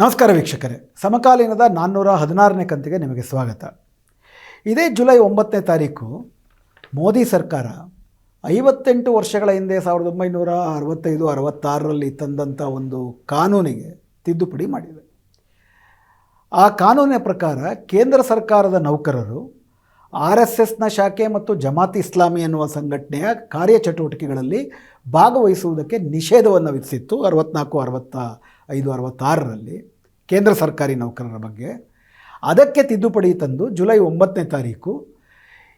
ನಮಸ್ಕಾರ ವೀಕ್ಷಕರೇ. ಸಮಕಾಲೀನದ ನಾನ್ನೂರ ಹದಿನಾರನೇ ಕಂತಿಗೆ ನಿಮಗೆ ಸ್ವಾಗತ. ಇದೇ ಜುಲೈ ಒಂಬತ್ತನೇ ತಾರೀಕು ಮೋದಿ ಸರ್ಕಾರ ಐವತ್ತೆಂಟು ವರ್ಷಗಳ ಹಿಂದೆ ಸಾವಿರದ ಒಂಬೈನೂರ ಅರವತ್ತೈದು, ಅರವತ್ತಾರರಲ್ಲಿ ತಂದಂಥ ಒಂದು ಕಾನೂನಿಗೆ ತಿದ್ದುಪಡಿ ಮಾಡಿದೆ. ಆ ಕಾನೂನಿನ ಪ್ರಕಾರ ಕೇಂದ್ರ ಸರ್ಕಾರದ ನೌಕರರು ಆರ್ ಎಸ್ ಎಸ್ನ ಶಾಖೆ ಮತ್ತು ಜಮಾತ್ ಇಸ್ಲಾಮಿ ಎನ್ನುವ ಸಂಘಟನೆಯ ಕಾರ್ಯಚಟುವಟಿಕೆಗಳಲ್ಲಿ ಭಾಗವಹಿಸುವುದಕ್ಕೆ ನಿಷೇಧವನ್ನು ವಿಧಿಸಿತ್ತು. ಅರವತ್ನಾಲ್ಕು, ಅರವತ್ತ ಐದು ಅರವತ್ತಾರರಲ್ಲಿ ಕೇಂದ್ರ ಸರ್ಕಾರಿ ನೌಕರರ ಬಗ್ಗೆ. ಅದಕ್ಕೆ ತಿದ್ದುಪಡಿ ತಂದು ಜುಲೈ ಒಂಬತ್ತನೇ ತಾರೀಕು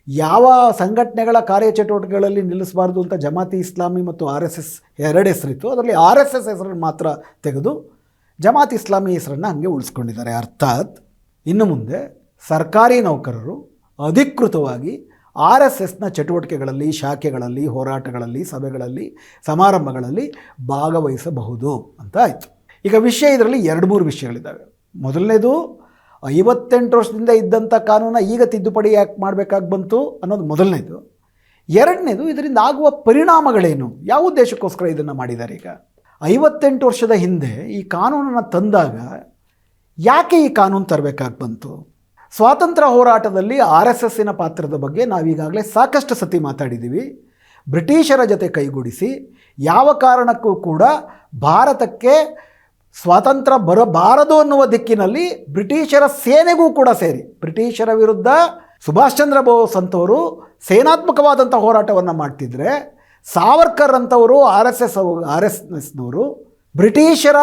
ಯಾವ ಸಂಘಟನೆಗಳ ಕಾರ್ಯಚಟುವಟಿಕೆಗಳಲ್ಲಿ ನಿಲ್ಲಿಸಬಾರ್ದು ಅಂತ ಜಮಾತಿ ಇಸ್ಲಾಮಿ ಮತ್ತು ಆರ್ ಎಸ್ ಎಸ್ ಎರಡು ಹೆಸರಿತ್ತು. ಅದರಲ್ಲಿ ಆರ್ ಎಸ್ ಎಸ್ ಹೆಸರನ್ನು ಮಾತ್ರ ತೆಗೆದು ಜಮಾತ್ ಇಸ್ಲಾಮಿ ಹೆಸರನ್ನು ಹಾಗೆ ಉಳಿಸ್ಕೊಂಡಿದ್ದಾರೆ. ಅರ್ಥಾತ್ ಇನ್ನು ಮುಂದೆ ಸರ್ಕಾರಿ ನೌಕರರು ಅಧಿಕೃತವಾಗಿ ಆರ್ ಎಸ್ ಎಸ್ನ ಚಟುವಟಿಕೆಗಳಲ್ಲಿ, ಶಾಖೆಗಳಲ್ಲಿ, ಹೋರಾಟಗಳಲ್ಲಿ, ಸಭೆಗಳಲ್ಲಿ, ಸಮಾರಂಭಗಳಲ್ಲಿ ಭಾಗವಹಿಸಬಹುದು ಅಂತ ಆಯಿತು. ಈಗ ವಿಷಯ ಇದರಲ್ಲಿ ಎರಡು ಮೂರು ವಿಷಯಗಳಿದ್ದಾವೆ. ಮೊದಲನೇದು, ಐವತ್ತೆಂಟು ವರ್ಷದಿಂದ ಇದ್ದಂಥ ಕಾನೂನ ಈಗ ತಿದ್ದುಪಡಿ ಯಾಕೆ ಮಾಡಬೇಕಾಗಿ ಬಂತು ಅನ್ನೋದು ಮೊದಲನೇದು. ಎರಡನೇದು, ಇದರಿಂದ ಆಗುವ ಪರಿಣಾಮಗಳೇನು? ಯಾವ ಉದ್ದೇಶಕ್ಕೋಸ್ಕರ ಇದನ್ನು ಮಾಡಿದ್ದಾರೆ ಈಗ? ಐವತ್ತೆಂಟು ವರ್ಷದ ಹಿಂದೆ ಈ ಕಾನೂನನ್ನು ತಂದಾಗ ಯಾಕೆ ಈ ಕಾನೂನು ತರಬೇಕಾಗಿ ಬಂತು? ಸ್ವಾತಂತ್ರ್ಯ ಹೋರಾಟದಲ್ಲಿ ಆರ್ ಎಸ್ ಎಸ್ಸಿನ ಪಾತ್ರದ ಬಗ್ಗೆ ನಾವೀಗಾಗಲೇ ಸಾಕಷ್ಟು ಸತಿ ಮಾತಾಡಿದ್ದೀವಿ ಬ್ರಿಟಿಷರ ಜೊತೆ ಕೈಗೂಡಿಸಿ ಯಾವ ಕಾರಣಕ್ಕೂ ಕೂಡ ಭಾರತಕ್ಕೆ ಸ್ವಾತಂತ್ರ್ಯ ಬರಬಾರದು ಅನ್ನುವ ದಿಕ್ಕಿನಲ್ಲಿ ಬ್ರಿಟಿಷರ ಸೇನೆಗೂ ಕೂಡ ಸೇರಿ, ಬ್ರಿಟಿಷರ ವಿರುದ್ಧ ಸುಭಾಷ್ ಚಂದ್ರ ಬೋಸ್ ಅಂತವರು ಸೇನಾತ್ಮಕವಾದಂಥ ಹೋರಾಟವನ್ನು ಮಾಡ್ತಿದ್ರೆ, ಸಾವರ್ಕರ್ ಅಂತವರು R S S R S ಎಸ್ನವರು ಬ್ರಿಟಿಷರ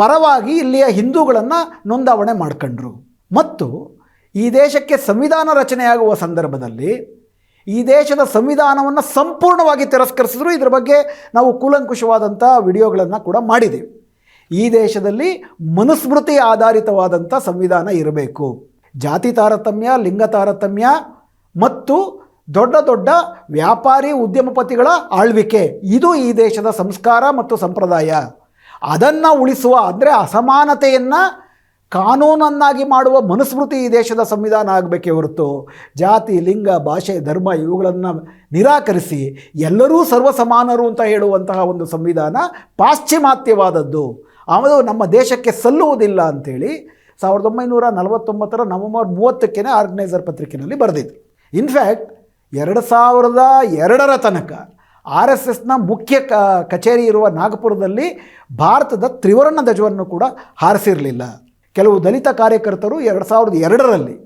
ಪರವಾಗಿ ಇಲ್ಲಿಯ ಹಿಂದೂಗಳನ್ನು ನೋಂದಾವಣೆ ಮಾಡ್ಕೊಂಡ್ರು. ಮತ್ತು ಈ ದೇಶಕ್ಕೆ ಸಂವಿಧಾನ ರಚನೆಯಾಗುವ ಸಂದರ್ಭದಲ್ಲಿ ಈ ದೇಶದ ಸಂವಿಧಾನವನ್ನು ಸಂಪೂರ್ಣವಾಗಿ ತಿರಸ್ಕರಿಸಿದ್ರು. ಇದರ ಬಗ್ಗೆ ನಾವು ಕೂಲಂಕುಷವಾದಂಥ ವಿಡಿಯೋಗಳನ್ನು ಕೂಡ ಮಾಡಿದ್ದೀವಿ ಈ ದೇಶದಲ್ಲಿ ಮನುಸ್ಮೃತಿ ಆಧಾರಿತವಾದಂಥ ಸಂವಿಧಾನ ಇರಬೇಕು. ಜಾತಿ ತಾರತಮ್ಯ, ಲಿಂಗ ತಾರತಮ್ಯ ಮತ್ತು ದೊಡ್ಡ ದೊಡ್ಡ ವ್ಯಾಪಾರಿ ಉದ್ಯಮಪತಿಗಳ ಆಳ್ವಿಕೆ. ಇದು ಈ ದೇಶದ ಸಂಸ್ಕಾರ ಮತ್ತು ಸಂಪ್ರದಾಯ. ಅದನ್ನು ಉಳಿಸುವ, ಅಂದರೆ ಅಸಮಾನತೆಯನ್ನು ಕಾನೂನನ್ನಾಗಿ ಮಾಡುವ ಮನುಸ್ಮೃತಿ ಈ ದೇಶದ ಸಂವಿಧಾನ ಆಗಬೇಕೇ ಹೊರತು. ಜಾತಿ, ಲಿಂಗ, ಭಾಷೆ, ಧರ್ಮ ಇವುಗಳನ್ನು ನಿರಾಕರಿಸಿ ಎಲ್ಲರೂ ಸರ್ವಸಮಾನರು ಅಂತ ಹೇಳುವಂತಹ ಒಂದು ಸಂವಿಧಾನ ಪಾಶ್ಚಿಮಾತ್ಯವಾದದ್ದು. ಅದು ನಮ್ಮ ದೇಶಕ್ಕೆ ಸಲ್ಲುವುದಿಲ್ಲ ಅಂಥೇಳಿ ಸಾವಿರದ ಒಂಬೈನೂರ ನಲವತ್ತೊಂಬತ್ತರ ನವೆಂಬರ್ ಮೂವತ್ತಕ್ಕೇ ಆರ್ಗನೈಸರ್ ಪತ್ರಿಕೆಯಲ್ಲಿ ಬರೆದಿದ್ರು. ಇನ್ಫ್ಯಾಕ್ಟ್ ಎರಡು ಸಾವಿರದ ಎರಡರ ತನಕ ಆರ್ ಎಸ್ ಎಸ್ನ ಮುಖ್ಯ ಕ, ಕಚೇರಿ ಇರುವ ನಾಗಪುರದಲ್ಲಿ ಭಾರತದ ತ್ರಿವರ್ಣ ಧ್ವಜವನ್ನು ಕೂಡ ಹಾರಿಸಿರಲಿಲ್ಲ. ಕೆಲವು ದಲಿತ ಕಾರ್ಯಕರ್ತರು ಎರಡು ಸಾವಿರದ ಎರಡರಲ್ಲಿ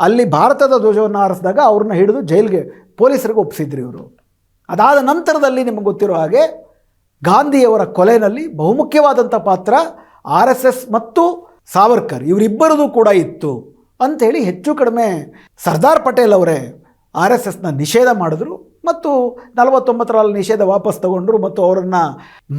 ಅಲ್ಲಿ ಭಾರತದ ಧ್ವಜವನ್ನು ಹಾರಿಸಿದಾಗ ಅವ್ರನ್ನ ಹಿಡಿದು ಜೈಲಿಗೆ ಪೊಲೀಸರಿಗೆ ಒಪ್ಪಿಸಿದ್ರು ಇವರು. ಅದಾದ ನಂತರದಲ್ಲಿ ನಿಮಗೆ ಗೊತ್ತಿರೋ ಹಾಗೆ ಗಾಂಧಿಯವರ ಕೊಲೆಯಲ್ಲಿ ಬಹುಮುಖ್ಯವಾದಂಥ ಪಾತ್ರ ಆರ್ ಎಸ್ ಎಸ್ ಮತ್ತು ಸಾವರ್ಕರ್. ಇವರಿಬ್ಬರದು ಕೂಡ ಇತ್ತು. ಅಂಥೇಳಿ ಹೆಚ್ಚು ಕಡಿಮೆ ಸರ್ದಾರ್ ಪಟೇಲ್ ಅವರೇ ಆರ್ ಎಸ್ ಎಸ್ನ ನಿಷೇಧ ಮಾಡಿದ್ರು ಮತ್ತು ನಲವತ್ತೊಂಬತ್ತರಲ್ಲಿ ನಿಷೇಧ ವಾಪಸ್ ತಗೊಂಡ್ರು ಮತ್ತು ಅವರನ್ನು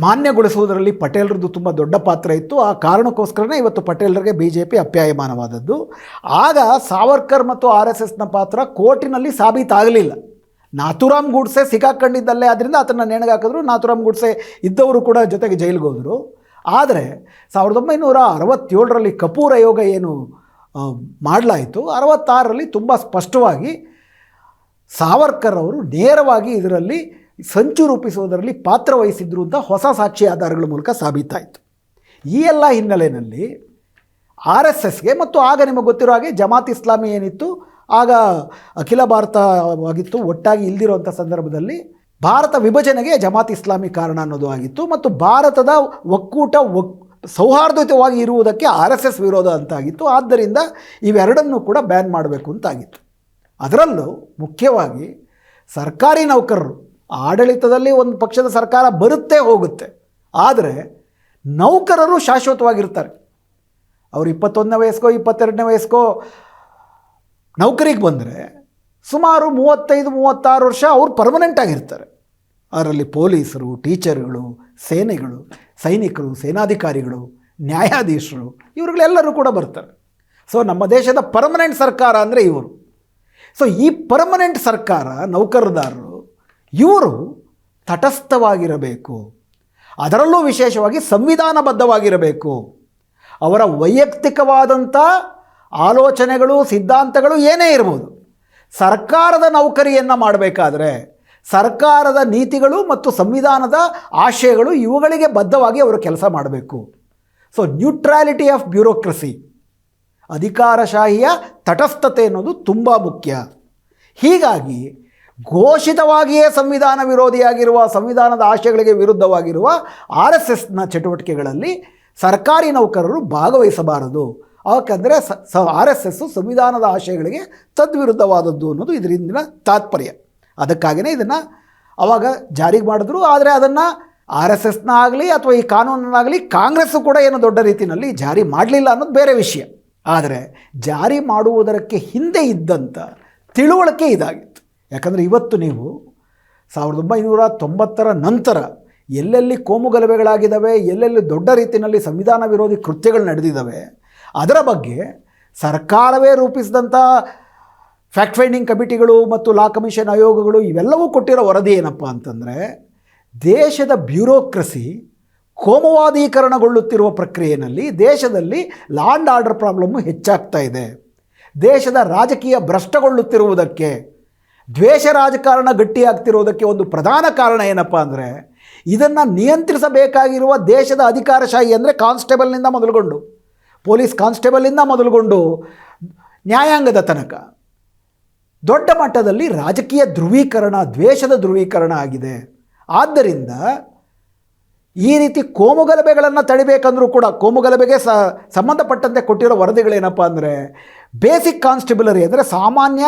ಮಾನ್ಯಗೊಳಿಸುವುದರಲ್ಲಿ ಪಟೇಲ್ರದ್ದು ತುಂಬ ದೊಡ್ಡ ಪಾತ್ರ ಇತ್ತು. ಆ ಕಾರಣಕ್ಕೋಸ್ಕರನೇ ಇವತ್ತು ಪಟೇಲ್ರಿಗೆ ಬಿ ಜೆ ಪಿ ಅಪ್ಯಾಯಮಾನವಾದದ್ದು. ಆಗ ಸಾವರ್ಕರ್ ಮತ್ತು ಆರ್ ಎಸ್ ಎಸ್ನ ಪಾತ್ರ ಕೋರ್ಟಿನಲ್ಲಿ ಸಾಬೀತಾಗಲಿಲ್ಲ. ನಾಥುರಾಮ್ ಗೂಡ್ಸೆ ಸಿಕ್ಕಾಕೊಂಡಿದ್ದಲ್ಲೇ ಆದ್ದರಿಂದ ಅದನ್ನು ನೇಣಿಗೆ ನಾಥುರಾಮ್ ಗೂಡ್ಸೆ ಇದ್ದವರು ಕೂಡ ಜೊತೆಗೆ ಜೈಲಿಗೆ ಹೋದರು. ಆದರೆ ಸಾವಿರದ ಒಂಬೈನೂರ ಅರವತ್ತೇಳರಲ್ಲಿ ಕಪೂರ್ ಆಯೋಗ ಏನು ಮಾಡಲಾಯಿತು. ಅರವತ್ತಾರರಲ್ಲಿ ತುಂಬ ಸ್ಪಷ್ಟವಾಗಿ ಸಾವರ್ಕರ್ ಅವರು ನೇರವಾಗಿ ಇದರಲ್ಲಿ ಸಂಚು ರೂಪಿಸುವುದರಲ್ಲಿ ಪಾತ್ರ ವಹಿಸಿದ್ರು ಅಂತ ಹೊಸ ಸಾಕ್ಷಿ ಆಧಾರಗಳ ಮೂಲಕ ಸಾಬೀತಾಯಿತು. ಈ ಎಲ್ಲ ಹಿನ್ನೆಲೆಯಲ್ಲಿ ಆರ್ ಎಸ್ ಎಸ್ಗೆ ಮತ್ತು ಆಗ ನಿಮಗೆ ಗೊತ್ತಿರೋ ಹಾಗೆ ಜಮಾತ್ ಇಸ್ಲಾಮಿ ಏನಿತ್ತು ಆಗ ಅಖಿಲ ಭಾರತವಾಗಿತ್ತು, ಒಟ್ಟಾಗಿ ಇಲ್ದಿರುವಂಥ ಸಂದರ್ಭದಲ್ಲಿ ಭಾರತ ವಿಭಜನೆಗೆ ಜಮಾತ್ ಇಸ್ಲಾಮಿ ಕಾರಣ ಅನ್ನೋದು ಆಗಿತ್ತು. ಮತ್ತು ಭಾರತದ ಒಕ್ಕೂಟ ಒಕ್, ಸೌಹಾರ್ದಯುತವಾಗಿ ಇರುವುದಕ್ಕೆ ಆರ್ ಎಸ್ ಎಸ್ ವಿರೋಧ ಅಂತಾಗಿತ್ತು ಆದ್ದರಿಂದ ಇವೆರಡನ್ನೂ ಕೂಡ ಬ್ಯಾನ್ ಮಾಡಬೇಕು ಅಂತಾಗಿತ್ತು ಅದರಲ್ಲೂ ಮುಖ್ಯವಾಗಿ ಸರ್ಕಾರಿ ನೌಕರರು, ಆಡಳಿತದಲ್ಲಿ ಒಂದು ಪಕ್ಷದ ಸರ್ಕಾರ ಬರುತ್ತೆ ಹೋಗುತ್ತೆ. ಆದರೆ ನೌಕರರು ಶಾಶ್ವತವಾಗಿರ್ತಾರೆ. ಅವರು ಇಪ್ಪತ್ತೊಂದನೇ ವಯಸ್ಕೋ, ಇಪ್ಪತ್ತೆರಡನೇ ವಯಸ್ಕೋ ನೌಕರಿಗೆ ಬಂದರೆ ಸುಮಾರು ಮೂವತ್ತೈದು, ಮೂವತ್ತಾರು ವರ್ಷ ಅವರು ಪರ್ಮನೆಂಟ್ ಆಗಿರ್ತಾರೆ. ಅದರಲ್ಲಿ ಪೊಲೀಸರು, ಟೀಚರ್ಗಳು, ಸೇನೆಗಳು, ಸೈನಿಕರು, ಸೇನಾಧಿಕಾರಿಗಳು, ನ್ಯಾಯಾಧೀಶರು, ಇವರುಗಳೆಲ್ಲರೂ ಕೂಡ ಬರ್ತಾರೆ. ಸೊ ನಮ್ಮ ದೇಶದ ಪರ್ಮನೆಂಟ್ ಸರ್ಕಾರ ಅಂದರೆ ಇವರು. ಸೊ ಈ ಪರ್ಮನೆಂಟ್ ಸರ್ಕಾರ ನೌಕರದಾರರು, ಇವರು ತಟಸ್ಥವಾಗಿರಬೇಕು. ಅದರಲ್ಲೂ ವಿಶೇಷವಾಗಿ ಸಂವಿಧಾನಬದ್ಧವಾಗಿರಬೇಕು. ಅವರ ವೈಯಕ್ತಿಕವಾದಂಥ ಆಲೋಚನೆಗಳು ಸಿದ್ಧಾಂತಗಳು ಏನೇ ಇರ್ಬೋದು, ಸರ್ಕಾರದ ನೌಕರಿಯನ್ನು ಮಾಡಬೇಕಾದ್ರೆ ಸರ್ಕಾರದ ನೀತಿಗಳು ಮತ್ತು ಸಂವಿಧಾನದ ಆಶಯಗಳು ಇವುಗಳಿಗೆ ಬದ್ಧವಾಗಿ ಅವರು ಕೆಲಸ ಮಾಡಬೇಕು. ಸೊ ನ್ಯೂಟ್ರಾಲಿಟಿ ಆಫ್ ಬ್ಯೂರೋಕ್ರಸಿ ಅಧಿಕಾರಶಾಹಿಯ ತಟಸ್ಥತೆ ಅನ್ನೋದು ತುಂಬ ಮುಖ್ಯ. ಹೀಗಾಗಿ ಘೋಷಿತವಾಗಿಯೇ ಸಂವಿಧಾನ ವಿರೋಧಿಯಾಗಿರುವ, ಸಂವಿಧಾನದ ಆಶಯಗಳಿಗೆ ವಿರುದ್ಧವಾಗಿರುವ ಆರ್ ಎಸ್ ಎಸ್ನ ಚಟುವಟಿಕೆಗಳಲ್ಲಿ ಸರ್ಕಾರಿ ನೌಕರರು ಭಾಗವಹಿಸಬಾರದು. ಯಾಕಂದರೆ ಸ ಆರ್ ಎಸ್ ಎಸ್ಸು ಸಂವಿಧಾನದ ಆಶಯಗಳಿಗೆ ತದ್ವಿರುದ್ಧವಾದದ್ದು ಅನ್ನೋದು ಇದರಿಂದ ತಾತ್ಪರ್ಯ. ಅದಕ್ಕಾಗಿಯೇ ಇದನ್ನು ಅವಾಗ ಜಾರಿಗೆ ಮಾಡಿದ್ರು. ಆದರೆ ಅದನ್ನು ಆರ್ ಎಸ್ ಎಸ್ನ ಆಗಲಿ ಅಥವಾ ಈ ಕಾನೂನನ್ನಾಗಲಿ ಕಾಂಗ್ರೆಸ್ಸು ಕೂಡ ಏನು ದೊಡ್ಡ ರೀತಿಯಲ್ಲಿ ಜಾರಿ ಮಾಡಲಿಲ್ಲ ಅನ್ನೋದು ಬೇರೆ ವಿಷಯ. ಆದರೆ ಜಾರಿ ಮಾಡುವುದಕ್ಕೆ ಹಿಂದೆ ಇದ್ದಂಥ ತಿಳುವಳಿಕೆ ಇದಾಗಿತ್ತು. ಯಾಕಂದರೆ ಇವತ್ತು ನೀವು ಸಾವಿರದ ಒಂಬೈನೂರ ತೊಂಬತ್ತರ ನಂತರ ಎಲ್ಲೆಲ್ಲಿ ಕೋಮುಗಲಭೆಗಳಾಗಿದ್ದಾವೆ, ಎಲ್ಲೆಲ್ಲಿ ದೊಡ್ಡ ರೀತಿಯಲ್ಲಿ ಸಂವಿಧಾನ ವಿರೋಧಿ ಕೃತ್ಯಗಳು ನಡೆದಿದ್ದಾವೆ ಅದರ ಬಗ್ಗೆ ಸರ್ಕಾರವೇ ರೂಪಿಸಿದಂಥ ಫ್ಯಾಕ್ಟ್ ಫೈಂಡಿಂಗ್ ಕಮಿಟಿಗಳು ಮತ್ತು ಲಾ ಕಮಿಷನ್ ಆಯೋಗಗಳು ಇವೆಲ್ಲವೂ ಕೊಟ್ಟಿರೋ ವರದಿ ಏನಪ್ಪ ಅಂತಂದರೆ ದೇಶದ ಬ್ಯೂರೋಕ್ರಸಿ ಕೋಮುವಾದೀಕರಣಗೊಳ್ಳುತ್ತಿರುವ ಪ್ರಕ್ರಿಯೆಯಲ್ಲಿ ದೇಶದಲ್ಲಿ ಲ್ಯಾಂಡ್ ಆರ್ಡರ್ ಪ್ರಾಬ್ಲಮ್ಮು ಹೆಚ್ಚಾಗ್ತಾ ಇದೆ. ದೇಶದ ರಾಜಕೀಯ ಭ್ರಷ್ಟಗೊಳ್ಳುತ್ತಿರುವುದಕ್ಕೆ, ದ್ವೇಷ ರಾಜಕಾರಣ ಗಟ್ಟಿಯಾಗ್ತಿರುವುದಕ್ಕೆ ಒಂದು ಪ್ರಧಾನ ಕಾರಣ ಏನಪ್ಪ ಅಂದರೆ ಇದನ್ನು ನಿಯಂತ್ರಿಸಬೇಕಾಗಿರುವ ದೇಶದ ಅಧಿಕಾರಶಾಹಿ ಅಂದರೆ ಕಾನ್ಸ್ಟೇಬಲ್ನಿಂದ ಮೊದಲುಗೊಂಡು. ಪೊಲೀಸ್ ಕಾನ್ಸ್ಟೇಬಲಿಂದ ಮೊದಲುಗೊಂಡು ನ್ಯಾಯಾಂಗದ ತನಕ. ದೊಡ್ಡ ಮಟ್ಟದಲ್ಲಿ ರಾಜಕೀಯ ಧ್ರುವೀಕರಣ, ದ್ವೇಷದ ಧ್ರುವೀಕರಣ ಆಗಿದೆ. ಆದ್ದರಿಂದ ಈ ರೀತಿ ಕೋಮುಗಲಭೆಗಳನ್ನು ತಡಿಬೇಕಂದ್ರೂ ಕೂಡ ಕೋಮುಗಲಭೆಗೆ ಸಂಬಂಧಪಟ್ಟಂತೆ ಕೊಟ್ಟಿರೋ ವರದಿಗಳೇನಪ್ಪ ಅಂದರೆ, ಬೇಸಿಕ್ ಕಾನ್ಸ್ಟೇಬಲರಿ ಅಂದರೆ ಸಾಮಾನ್ಯ